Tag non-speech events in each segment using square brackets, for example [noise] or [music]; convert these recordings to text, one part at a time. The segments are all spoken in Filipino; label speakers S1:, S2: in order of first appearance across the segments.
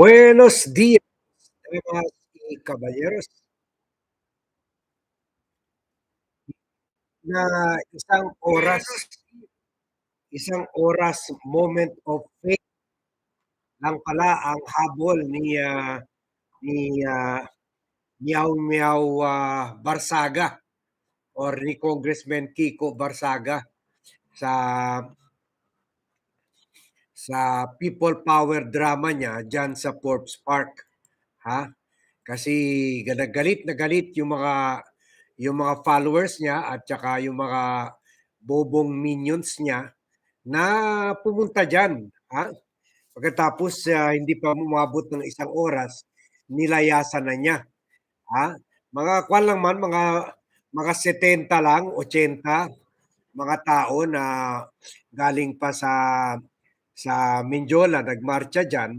S1: Buenos días, damas y caballeros. Na isang oras isang oras moment of faith lang pala ang habol ni, ah, ni, ah, Meow Meow, ah, Barsaga or ni Congressman Kiko Barsaga sa sa people power drama niya diyan sa Forbes Park, ha? Kasi gana galit na galit yung mga yung mga followers niya at saka yung mga bobong minions niya na pumunta diyan, ha? Pagkatapos, ah, hindi pa umabot ng isang oras, nilayasan na niya, ha? Mga kuwan lang man, mga mga 70 lang, 80 mga tao na galing pa sa sa Mindiola, nagmarcha diyan.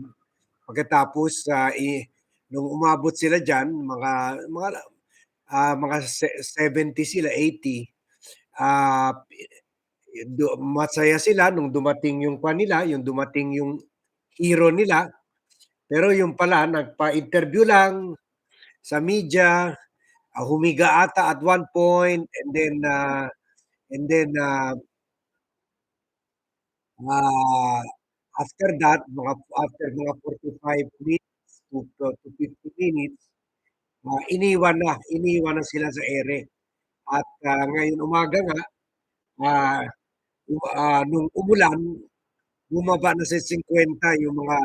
S1: Pagkatapos, ah, i nung umabot sila diyan, mga mga, ah, mga se 70 sila, 80, ah, du masaya sila nung dumating yung kuwan nila, yung dumating yung hero nila. Pero yung pala nagpa-interview lang sa media, ah, humiga ata at one point and then, ah, and then, ah ah, after that, mga after mga 45 minutes to to 50 minutes, ah, iniwan na, iniwan na sila sa ere. At, ah, ngayong umaga nga, yu ah, nung umulan, bumaba na sa 50 yung mga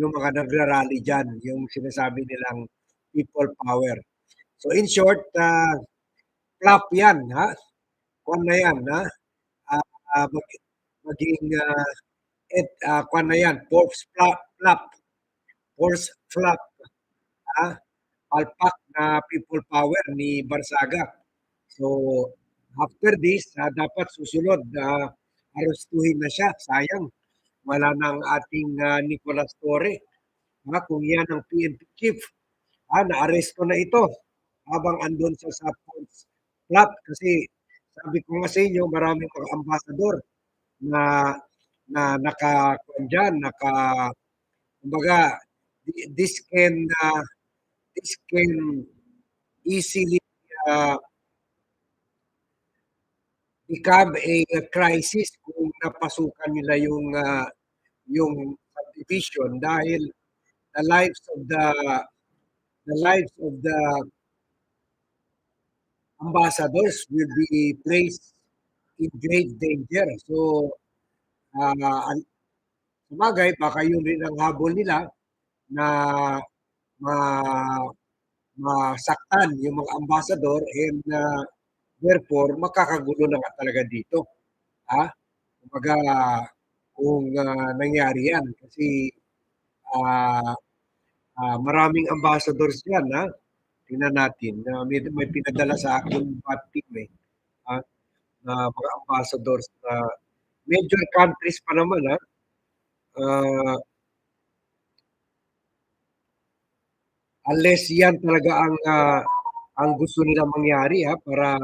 S1: yung mga nagra-rally diyan, yung sinasabi nilang people power. So in short, ah, flop 'yan, ha? Kuwan na 'yan, ha? Ah, magi maging, ah, et ah, kuwan na 'yan, fourth flop flop, fourth flop, ha? Palpak na people power ni Barsaga. So, after this, ah, dapat susunod, ah, arestuhin na siya, sayang wala ng ating, ah, Nicolas Torre, ha, kung 'yan ang PNP chief, ah, naaresto na ito habang andun sa fourth flop. Kasi sabi ko nga sa inyo, maraming mga ambasador na na nakakuwan diyan, naka kumbaga thi this can, ah, this can easily, ah become a crisis kung napasukan nila yung, ah, yung subdivision dahil the lives of the the lives of the ambassadors will be placed in grave danger. So, ah, an sabagay baka yun rin ang habol nila na ma masaktan yung mga ambassador and, ah, therefore magkakagulo na nga talaga dito, ha? Kumbaga kung, ah, nangyari 'yan kasi, ah, ah, maraming ambassadors diyan, ha? Tingnan natin na may may pinadala sa akin BAT team, eh, na mga ambassadors na major countries pa naman, ha? Ah Unless 'yan talaga ang, ah, ang gusto nilang mangyari, ha, para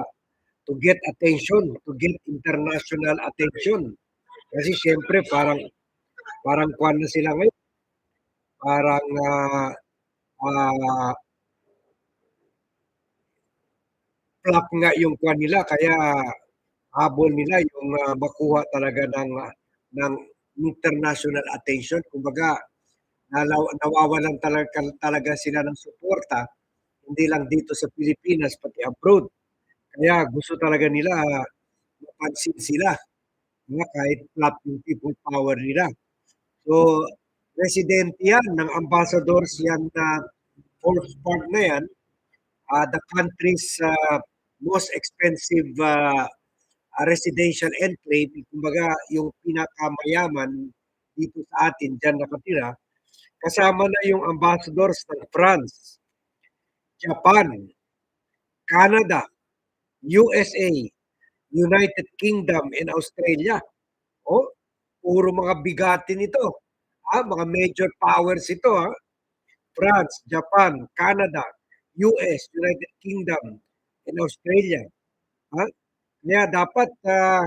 S1: to get attention, to get international attention. Kasi siyempre parang parang kuwan na sila ngayon, parang, ah, ah flop nga yung kuwan nila kaya habol nila yung, ah, makuha talaga ng, ah, ng international attention. Kumbaga nalaw nawawalan talaga talaga sila ng suporta, hindi lang dito sa Pilipinas pati abroad. Kaya gusto talaga nila mapansin sila, na kahit flop yung people power nila. So, presidente 'yan ng ambassadors 'yan na fourth part na 'yan, ah, the country's, ah, most expensive, ah, ah, residential enclave, kumbaga yung pinakamayaman dito sa atin diyan nakatira, kasama na yung ambassadors ng France, Japan, Canada, USA, United Kingdom, and Australia. Oh, puro mga bigatin ito, ah, mga major powers ito, ha? France, Japan, Canada, US, United Kingdom, and Australia, ha? Kaya dapat, ah,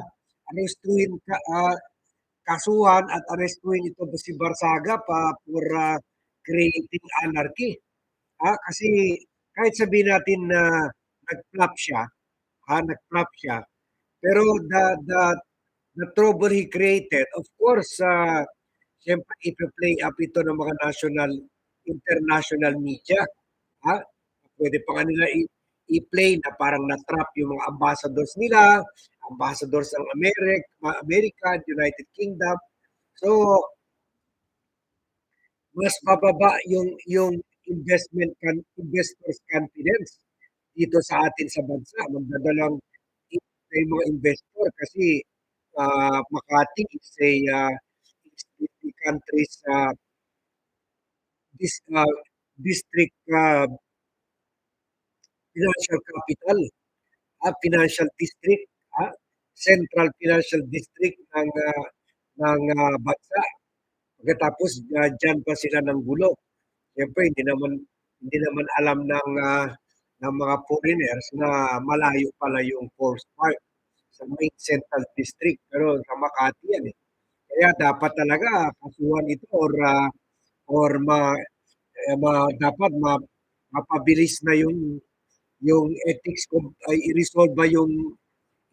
S1: arestuhin ka ah, kasuhan at arestuhin itong si Barsaga pa for, ah, creating anarchy. Ah, kasi kahit sabihin natin na nag-flop siya, ah, nag-flop siya, pero the the the trouble he created, of course, ah, siyempre ipe-play up ito ng mga national, international media. Ah, pwede pa nga nila i- i-play na parang na-trap yung mga ambassadors nila, ambassadors ng America, America, United Kingdom. So, mas mababa yung yung investment kan investors confidence dito sa atin sa bansa. Magdadalang yung mga investor kasi uh, Makati is a uh, country's uh, this uh, district uh, financial capital, ah, financial district, ah, central financial district ng uh, ng uh, bansa. Pagkatapos uh, diyan pa sila ng gulo. Siyempre hindi naman hindi naman alam ng uh, ng mga foreigners na malayo pala yung Force Park sa main central district pero sa Makati yan eh. Kaya dapat talaga kasuhan ito or uh, or ma, eh, ma dapat ma, mapabilis na yung yung ethics ay i-resolve ba yung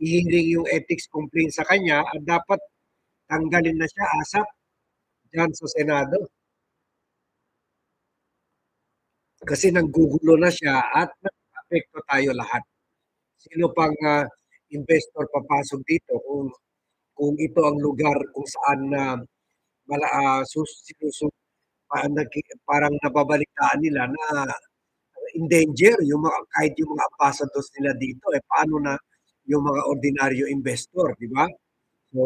S1: i-hearing yung ethics complaint sa kanya at dapat tanggalin na siya asap dyan sa Senado. Kasi nanggugulo na siya at nag-apekto tayo lahat. Sino pang uh, investor papasok dito kung kung ito ang lugar kung saan na uh, mala uh, sus, uh, parang nababalitaan nila na in danger yung mga kahit yung mga ambassadors nila dito eh paano na yung mga ordinaryo investor, di ba? So,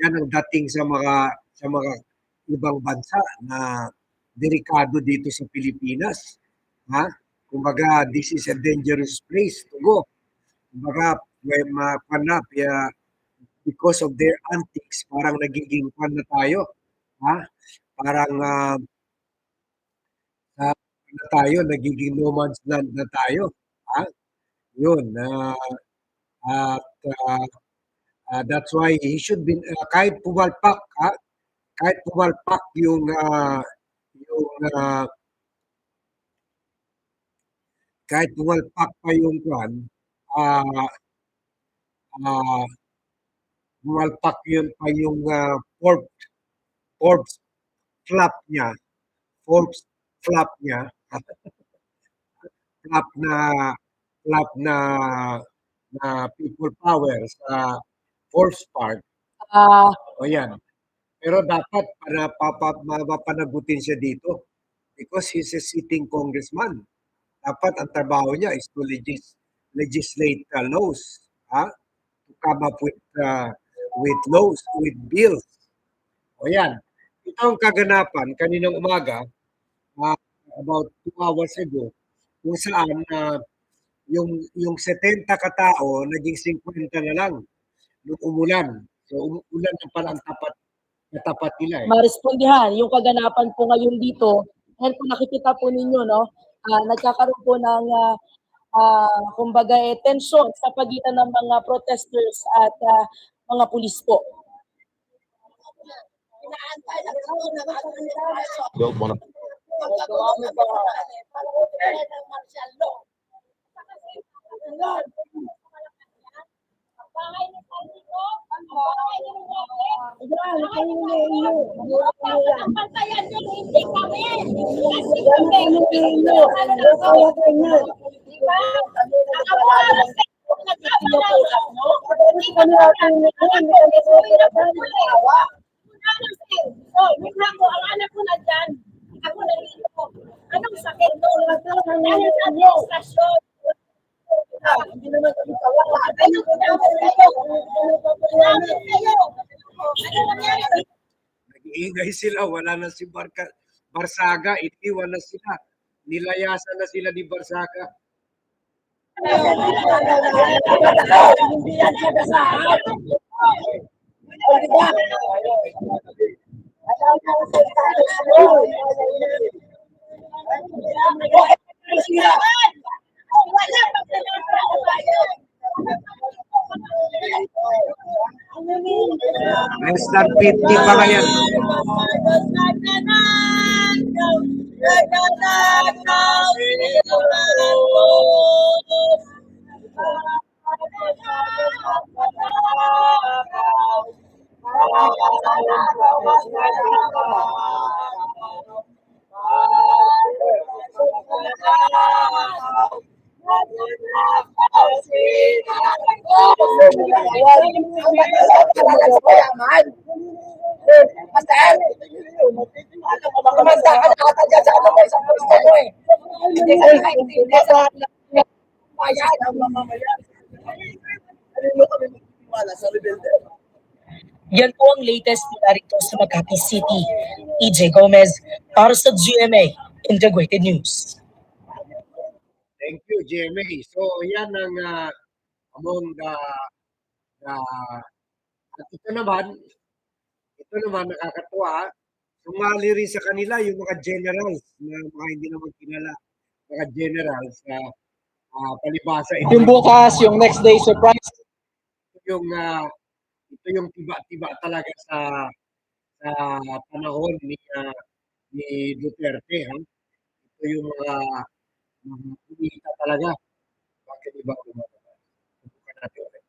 S1: yan ang dating sa mga sa mga ibang bansa na delikado dito sa Pilipinas. Ha? Kumbaga, this is a dangerous place to go. Kumbaga, may mapanap, uh, because of their antics, parang nagiging pan na tayo. Ha? Parang uh, na tayo, nagiging no man's land na tayo. Ha? Yun. Uh, at uh, uh, that's why he should be, uh, kahit pumalpak, ha? kahit pumalpak yung uh, yung uh, kahit pumalpak pa yung kwan, uh, uh, pumalpak yun pa yung uh, Forbes, Forbes flap niya, Forbes flap niya, flap na flap na na people power sa Forbes Park. Uh, o yan. Pero dapat para mapapanagutin siya dito because he's a sitting congressman. Dapat ang trabaho niya is to legis legislate uh, laws, ha? to come up with uh, with laws, with bills. O yan. Ito ang kaganapan kaninang umaga, about two hours ago, kung saan uh, yung, yung 70 katao, naging 50 na lang nung umulan. So, umulan na pala ang tapat Katapat nila eh.
S2: Marespondihan yung kaganapan po ngayon dito. And kung nakikita po ninyo, no, uh, nagkakaroon po ng uh, uh, kumbaga eh, tensyon sa pagitan ng mga protesters at uh, mga pulis po.
S3: Go, Bono.
S4: Bahay ni Sandito, ang bahay ni Miguel. Ang pantayan nyo, hindi kami. Kasi kami, Diba? Ang awalas kayo, nagkakalawa mo. Hindi ka natin So, yung ang anak ko na dyan, ako na dito. Anong sakit to? Dahil sa administrasyon, hindi naman kami kawala. Ano ko kayo. Ano nangyari?
S1: Nag-iingay sila, wala na si Barca, Barsaga, iniwan na sila. Nilayasan na sila ni Barsaga.
S4: Wala pa
S1: Less than 50 pa ngayon.
S3: Kumanda ka na ata dyan sa ano mo, isang gusto mo eh. Hindi ka nakaintindi sa bayan ang mamamayan. Ano mo kami magtiwala sa rebelde?
S5: Yan po ang latest mula rito sa Makati City. EJ Gomez para sa GMA Integrated News.
S1: Thank you, GMA. So, yan ang ah, among the, the at ito naman, ito naman nakakatuwa, sumali rin sa kanila yung mga generals na mga hindi naman kilala, mga generals na ah, palibasa. ito
S6: Yung bukas, yung next day surprise.
S1: yung ah, ito yung tiba-tiba talaga sa sa panahon ni ah, ni Duterte ha. Ito yung mga mga kumita talaga. Bakit iba lumalabas? Subukan natin ulit.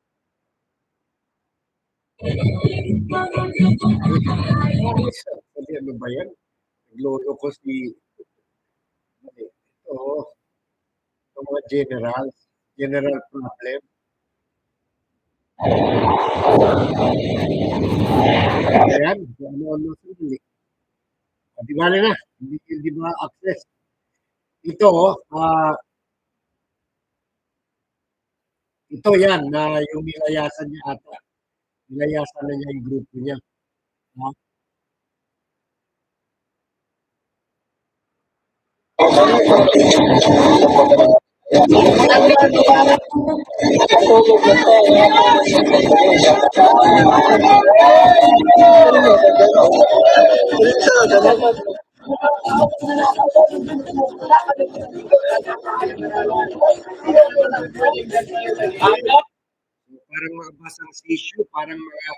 S1: Sabi ano ba yan? Naglolo ko si ito ito mga generals general problem Ayan, ano-ano sili. Ah, Di bale na, hindi, hindi ba access. Ito, ah, ito yan, na yung nilayasan niya ata. Nilayasan na niya yung grupo niya. So, parang mga basang issue, parang mga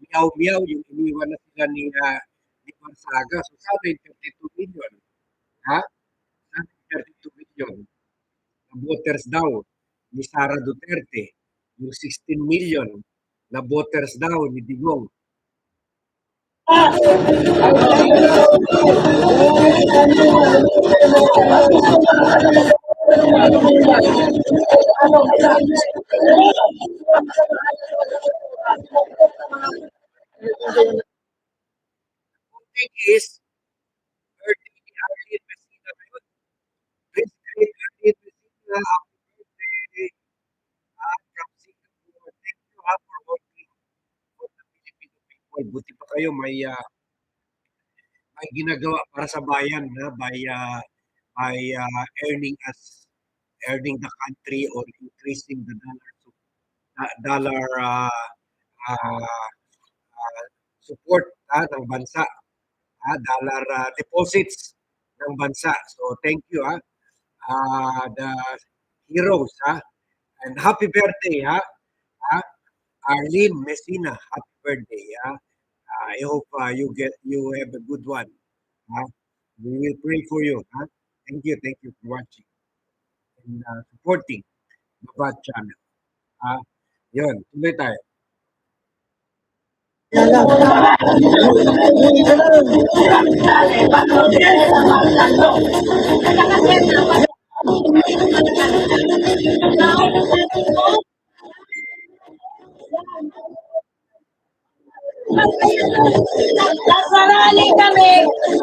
S1: miyaw-miyaw yung iniwan na sila ni, ah, ni Marsaga. So, sa atin, 32 million. Ha? Sa atin, 32 million. Voters daw ni Sara Duterte. Yung 16 million na voters daw ni Digong. Good thing is, birthday ni Arlene Messina ngayon. Please greet Arlene Ah. Thank you ha, for working the Filipino people. Buti pa kayo may ah, may ginagawa para sa bayan na by ah, by ah, earning us earning the country or increasing the dollar su- da- dollar ah, ah, ah, support ah, ng bansa ah, dollar ah, deposits ng bansa. So thank you ah, ah, the heroes ah, and happy birthday ha, ah, Arlene Messina, happy birthday ah. Ah, I hope ah, you get you have a good one. ah. We will pray for you. ah. Thank you, thank you for watching and ah, supporting the Bad Channel. Ah, yun, tuloy tayo.
S4: Nasarali kami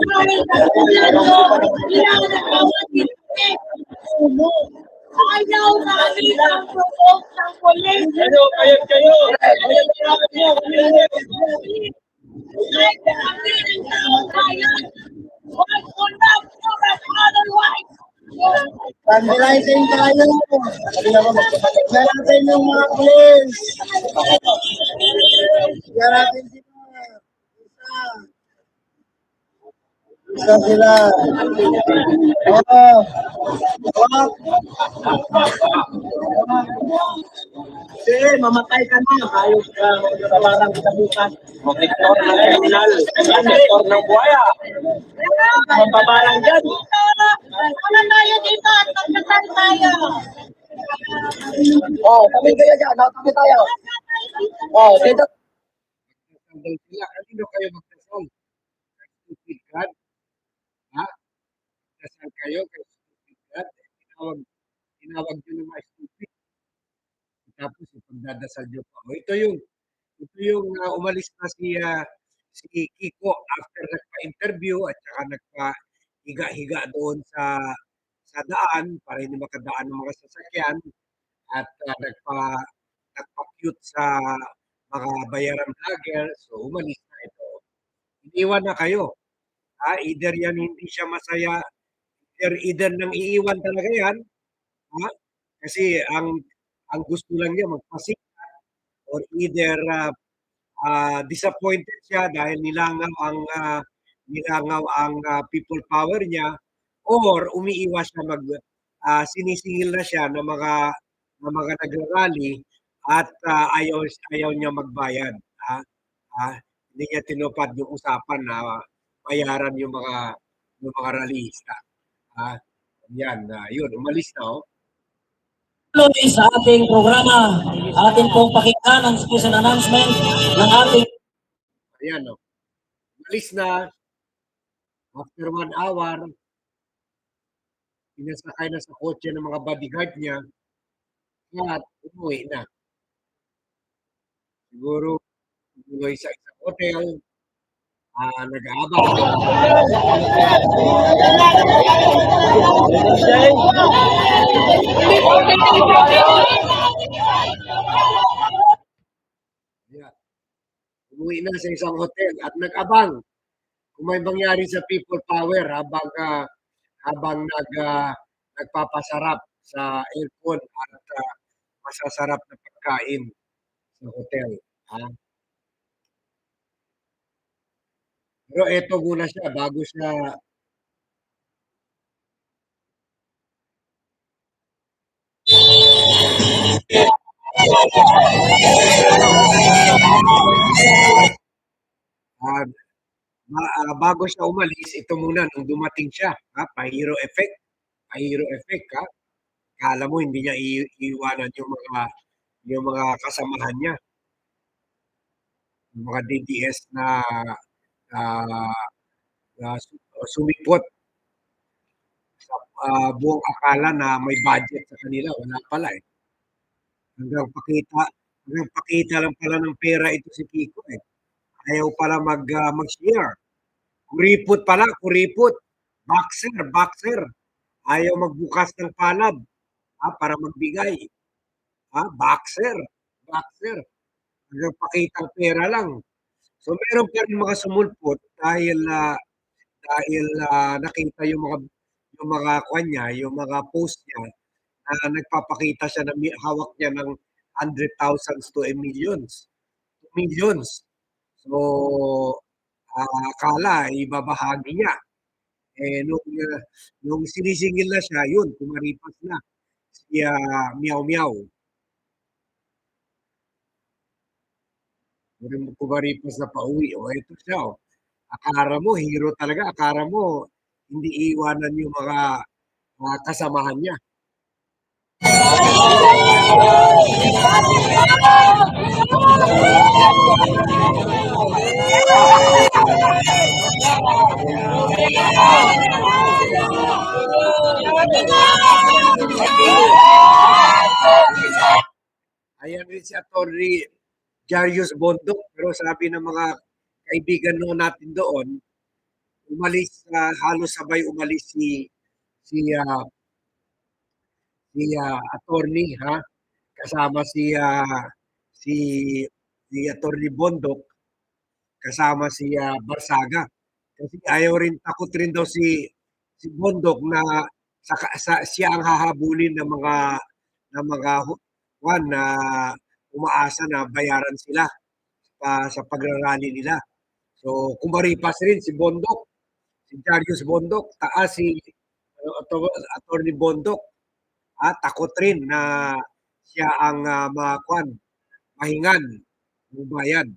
S4: dahil katulad ko, pinanakawan ni Uno. Ayaw namin ang provoke ng polis.
S6: Kayo, kayat kayo. Kayat kayo.
S4: Kahit kami ang taong bayan, huwag mo na po otherwise.
S3: Fundraising tayo. Tignan natin yung mga police. Tignan natin sila. Isa. Isa sila. Oo. Wag. Sige, mamatay ka na. Ayos ka. Tabarang kita bukas.
S6: Protector ng kriminal. Protector ng buhaya. Mababarang dyan.
S4: Tama tayo dito at magkasal tayo.
S3: Oh, tabi kayo dyan. Oh, tabi tayo. Oh, dito.
S1: Magdasal sila. Kanino kayo magdasal? Kay stupid God? Ha? Magdasal kayo kay stupid God? Tinawag, tinawag nyo ng mga stupid. Tapos ipagdadasal nyo pa. O, ito yung ito yung ah, umalis na si ah, si Kiko after nagpa-interview at saka nagpa-higa-higa doon sa sa daan para hindi makadaan ng mga sasakyan at ah, nagpa nagpa-cute sa mga bayaran vlogger. So, umalis na ito. Iniwan na kayo. Ha? Either yan hindi siya masaya, either, either nang iiwan talaga yan, ha? kasi ang ang gusto lang niya magpasikat or either ah, ah, disappointed siya dahil nilangaw ang ah, nilangaw ang ah, people power niya or umiiwas siya mag ah, sinisingil na siya ng mga ng mga nagrarally at ah, ayaw ayaw niya magbayad ha? Ah, hindi niya tinupad yung usapan na bayaran yung mga yung mga rallyista ha? Yan ah, yun. Umalis na oh.
S7: Tuloy sa ating programa, atin pong pakinggan ang special announcement ng ating
S1: Ayan, no. Umalis na. After one hour, pinasakay na sa kotse ng mga bodyguard niya at umuwi na. Siguro, umuwi sa isang hotel, ah nag-aabang. Ayan. Umuwi na sa isang hotel at nag-abang may mangyari sa people power habang ah, habang nag ah, nagpapasarap sa aircon at ah, masasarap na pagkain sa hotel. Ha? Pero eto muna siya bago siya ah, ah, bago siya umalis, ito muna nung dumating siya, ha? Pa-hero effect. Pa-hero effect, ha? Kala mo hindi niya iiwanan yung mga yung mga kasamahan niya. Yung mga DDS na na su- sumipot sa ah, buong akala na may budget sa kanila. Wala pala eh. Hanggang pakita, hanggang pakita lang pala ng pera ito si Kiko eh. Ayaw pala mag, ah, mag-share. Kuripot pala, kuripot. Boxer, boxer. Ayaw magbukas ng palad ha, para magbigay. Ha, boxer, boxer. Hanggang pakitang pera lang. So meron pa rin mga sumulpot dahil ah, dahil ah, nakita yung mga yung mga kwan niya, yung mga post niya na nagpapakita siya na hawak niya ng hundred thousands to a millions. Millions. So, ah, akala ibabahagi niya. Eh, nung, ah, nung sinisingil na siya, yun, kumaripas na. Si Meow Meow. Nung kumaripas na pauwi, o ito siya, oh. Akala mo, hero talaga. Akala mo, hindi iiwanan yung mga ah, kasamahan niya. Ayan rin si Atty. Jarius Bondok. Pero sabi ng mga kaibigan no natin doon, umalis, ah, halos sabay umalis si si ah, si ah, attorney ha kasama si ah, si si attorney Bondok kasama si ah, Barsaga. Kasi ayaw rin takot rin daw si si Bondok na sa, sa siya ang hahabulin ng mga ng mga kwan na umaasa na bayaran sila pa, sa pagrarally nila. So kumaripas rin si Bondok, si Jarius Bondok, taas si ano, Ato- attorney Bondok. Ah, takot rin na siya ang uh, makuan, mahingan ng bayan.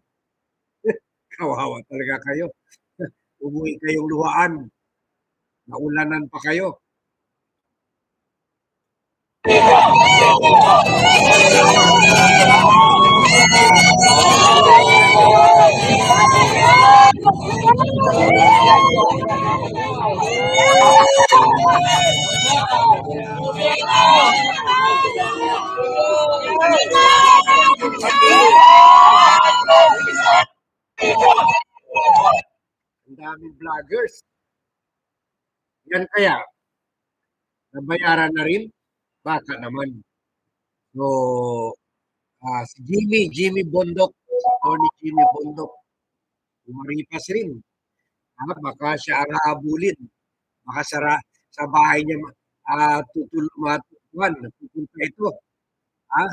S1: [laughs] Kawawa talaga kayo. [laughs] Umuwi kayong luhaan. Naulanan pa kayo. [laughs] Ang daming vloggers. Yan kaya, nabayaran na rin? Baka naman. So, ah, si Jimmy, Jimmy Bondok, Tony Jimmy Bondok, umaripas rin. Ah, baka siya ang aabulin. Baka sa, sa bahay niya uh, tutul matutuan, pupunta ito. Ha?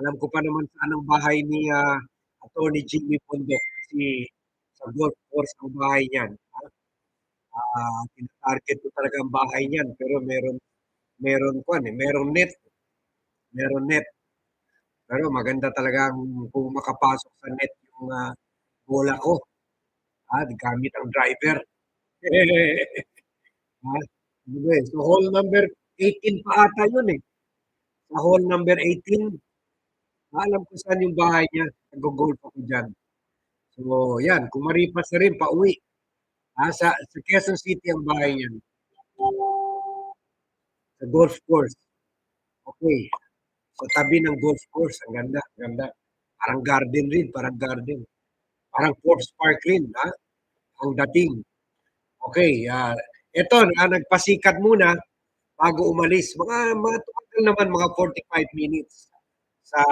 S1: Alam ko pa naman saan ang bahay ni ah, Attorney Jimmy Bondok kasi sa golf course ang bahay niyan. Ha? Ah, tinatarget ko talaga ang bahay niyan pero meron meron kwan eh, meron net. Meron net. Pero maganda talaga kung makapasok sa net yung ah, bola ko. Ah, gamit ang driver. ha? So hole number 18 pa ata yun eh. Sa hole number 18, alam ko saan yung bahay niya. Nag-golf ako dyan. So, yan. Kung maripas na rin, pauwi. Ah, sa, sa Quezon City ang bahay niyan. Sa golf course. Okay. Sa tabi ng golf course. Ang ganda. Ang ganda. Parang garden rin. Parang garden. Parang Forbes Park rin. Ha? Ang dating. Okay. ah ito, ah, nagpasikat muna bago umalis. Mga, mga tumagal naman mga 45 minutes sa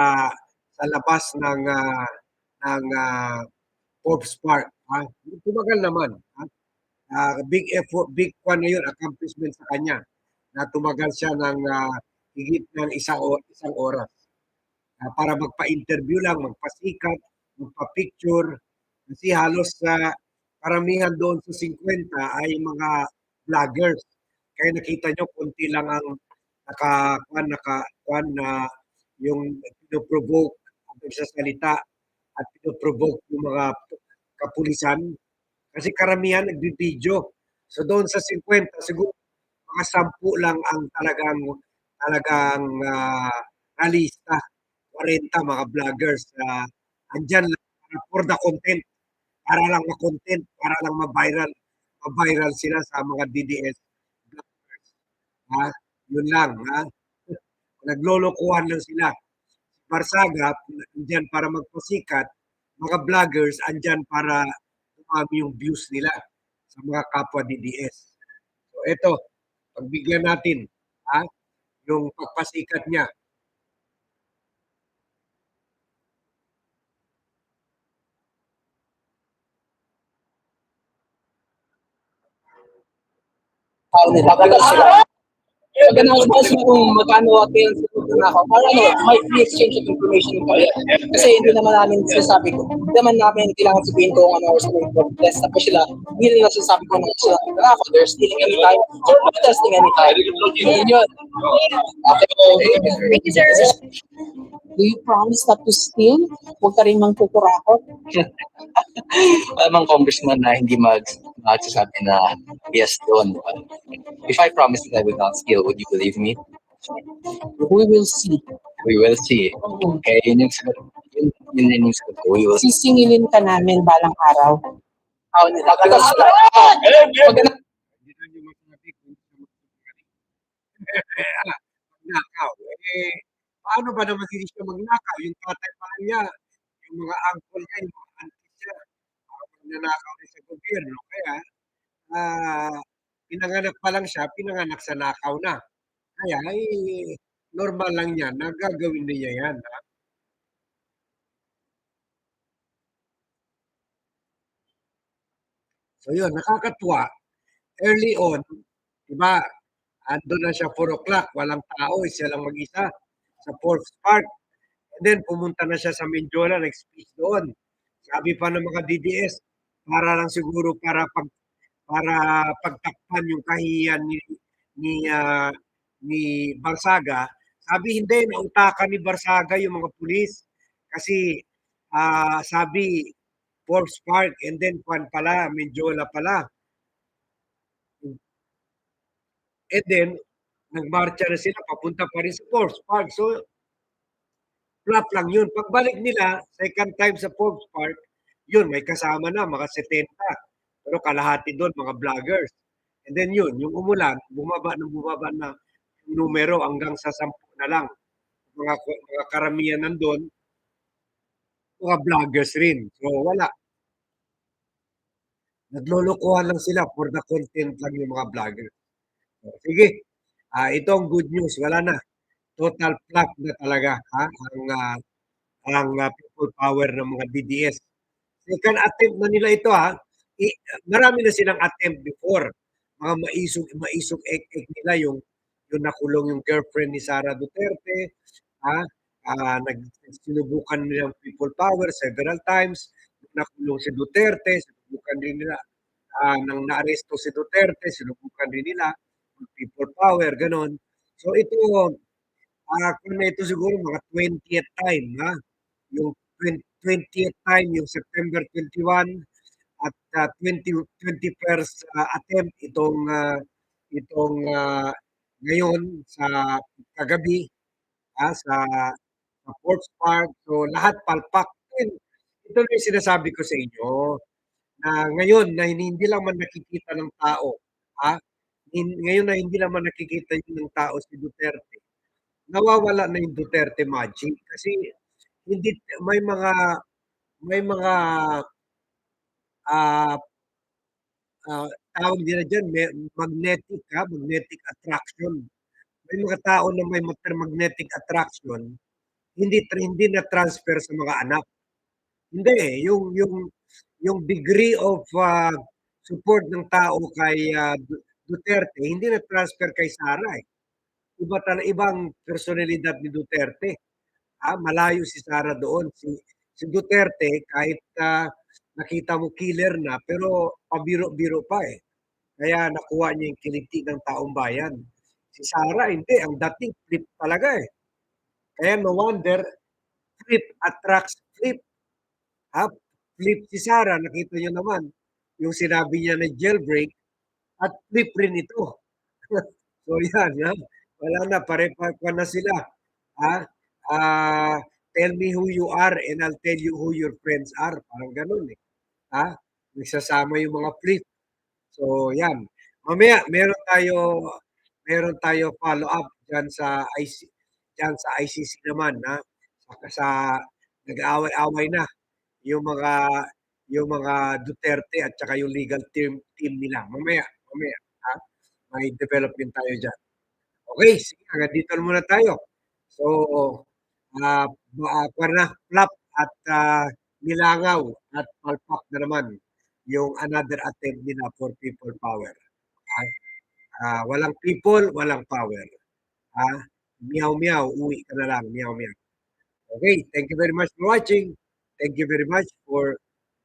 S1: sa labas ng ah, ng ah, Forbes Park. Ha? Tumagal naman. Ha? Ah, big effort, big one na accomplishment sa kanya na tumagal siya ng ah, higit ng isang, o- isang oras Ah, para magpa-interview lang, magpasikat, magpa-picture. Kasi halos sa karamihan doon sa 50 ay mga vloggers. Kaya nakita nyo, konti lang ang naka, kwan, naka, kwan na yung pinoprovoke ang pagsasalita at pinoprovoke yung mga kapulisan. Kasi karamihan nagbibideo. So doon sa 50, siguro mga sampu lang ang talagang talagang ah, nalista. 40 mga vloggers. Uh, andyan lang for the content. Para lang ma-content, para lang ma-viral. Ma-viral sila sa mga DDS vloggers. Ha? Yun lang. Ha? [laughs] Naglolokohan lang sila. Barsaga, andyan para magpasikat. Mga vloggers, andyan para dumami yung views nila sa mga kapwa DDS. So ito, pagbigyan natin ha, yung pagpasikat niya.
S3: Tao nila. Tagal sila. Mag-announce mo kung magkano at yung na ako. Para ano, be exchange of information ko. Kasi hindi naman namin sinasabi ko. Hindi naman namin kailangan sabihin ko kung ano or sabihin ko. Test tapos sila. Hindi nila sinasabi ko na sila. Na ako, they're stealing anytime. So, we're testing anytime. Yun yun. Okay.
S4: Thank you, sir.
S3: Do you promise not to steal? Huwag ka rin mangkukurakot. [laughs]
S8: Alam ang congressman na hindi mag magsasabi na yes doon. If I promise that I would not steal, would you believe me?
S3: We will see.
S8: We will see. Okay, yun yung sagot. Yun, yun din yung sagot ko. We will see.
S3: Sisingilin ka namin balang araw. Nila.
S1: Na kung sino magpapagaling. ah, magnakaw. Eh, paano ba naman hindi siya magnakaw? Yung tatay pa niya, yung mga uncle niya, yung mga auntie niya, parang magnanakaw rin sa gobyerno. Kaya, ah, pinanganak pa lang siya, pinanganak sa nakaw na. Kaya, eh, normal lang yan na gagawin niya yan. Ha? So yun, nakakatuwa. Early on, di ba, andun na siya 4 o'clock, walang tao, eh, siya lang mag-isa sa Forbes Park. And then pumunta na siya sa Mindiola, nag-speech doon. Sabi pa ng mga DDS, para lang siguro para pag para pagtakpan yung kahiyan ni ni ah, ni Barsaga. Sabi hindi, nautakan ni Barsaga yung mga pulis kasi ah, sabi Forbes Park and then Juan pala, Menjola pala. And then, nagmarcha na sila, papunta pa rin sa Forbes Park. So, flop lang yun. Pagbalik nila, second time sa Forbes Park, yun, may kasama na, mga 70. Pero kalahati doon, mga vloggers. And then yun, yung umulan, bumaba na bumaba na numero hanggang sa 10 na lang. Mga, mga karamihan nandun, mga vloggers rin. So, wala. Naglolokohan lang sila for the content lang yung mga vloggers. So, sige, ah ito ang good news. Wala na. Total flop na talaga ha? ang, ah, ang ah, people power ng mga DDS. Second attempt na nila ito ha. I, marami na silang attempt before. Mga maisog, maisog ek-ek nila yung yung nakulong yung girlfriend ni Sara Duterte. Ha? Ah, nag sinubukan nila people power several times. Nakulong si Duterte, sinubukan din nila ah, nang naaresto si Duterte, sinubukan din nila people power, ganon. So ito, ah kung na ito siguro mga 20th time, ha? Yung 20, 20th time, yung September 21 at ah, 20, 21st ah, attempt itong ah, itong ah, ngayon sa kagabi ah, sa sa Forbes Park. So lahat palpak. And ito na yung sinasabi ko sa inyo na ngayon na hindi lang man nakikita ng tao, ha? ngayon na hindi naman nakikita yun ng tao si Duterte, nawawala na yung Duterte magic kasi hindi may mga may mga ah ah, tawag nila diyan may magnetic ha, magnetic attraction. May mga tao na may mag- magnetic attraction, hindi hindi na transfer sa mga anak. Hindi eh, yung yung yung degree of ah, support ng tao kay ah, Du- Duterte hindi na transfer kay Sara eh. Iba tala ibang personalidad ni Duterte. Ah, malayo si Sara doon. Si si Duterte kahit ah, nakita mo killer na pero pabiro-biro pa eh. Kaya nakuha niya yung kiliti ng taong bayan. Si Sara hindi, ang dating flip talaga eh. Kaya no wonder flip attracts flip. Ha? Flip si Sara, nakita niyo naman yung sinabi niya na jailbreak at flip rin ito. [laughs] so yan, ha? wala na, pare-pare na sila. Ha? Ah, tell me who you are and I'll tell you who your friends are. Parang ganun eh. Ha? Nagsasama yung mga flip. So yan. Mamaya meron tayo meron tayo follow up diyan sa IC diyan sa ICC naman ha. Sa, sa nag-aaway-away na yung mga yung mga Duterte at saka yung legal team team nila. Mamaya, mamaya ha. May develop din tayo diyan. Okay, sige, hanggang dito na muna tayo. So, ah uh, na flop at ah, nilangaw at palpak na naman yung another attempt nila for people power. Ah, ah, walang people, walang power. Ah, meow meow, uwi ka na lang, meow meow. Okay, thank you very much for watching. Thank you very much for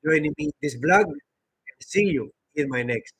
S1: joining me in this vlog. See you in my next